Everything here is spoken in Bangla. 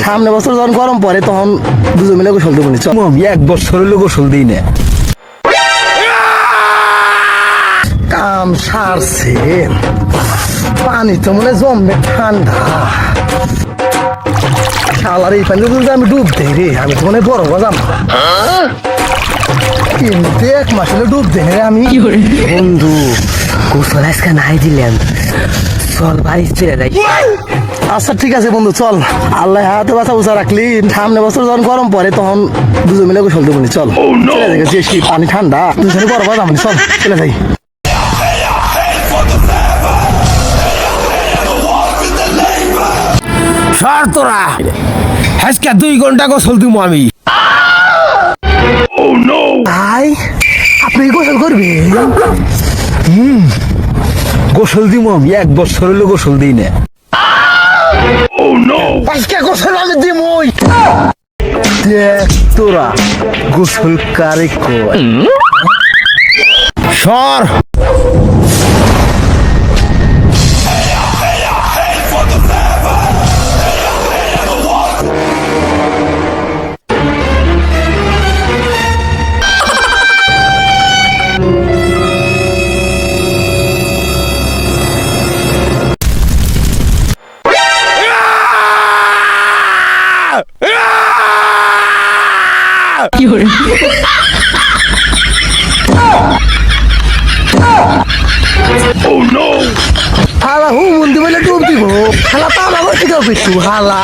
সামনে বছর যখন গরম পড়ে তখন দুজন মিলে গোসল দেবো আমি এক বছর হলো গোসল দিই না। কাম সারছে। পানি তো মনে জমবে ঠান্ডা। শালার এই পানি যদি আমি ডুব দেই রে আমি তো মনে বড় বাজাম কিন্তু এক মাস হলে ডুব দেই রে আমি। বন্ধু গোসল আজকে নাই দিলাম চল বাড়ি চলে যাই। আচ্ছা ঠিক আছে বন্ধু চল। আল্লাহ হাতে বাঁচা উঁচা রাখলি। সামনে বছর যখন গরম পড়ে তখন দুজন মিলে গোসল দেবো চল। চলে যাই যে শীত, পানি ঠান্ডা। দুজনে বড় বাজাম চল চলে যাই। সর তোরা। আজকে দুই ঘণ্টা গোসল দিব আমি। ভাই আপনি গোসল করবে গোসল দিব আমি এক বছর হলো গোসল দিই না আজকে গোসল আমি দিমই। দেখ তোরা গোসল কারে কয়? সর। হালা? হু মন্দি বলে ডুব দিব। হালা তো আমার ঠিক হালা।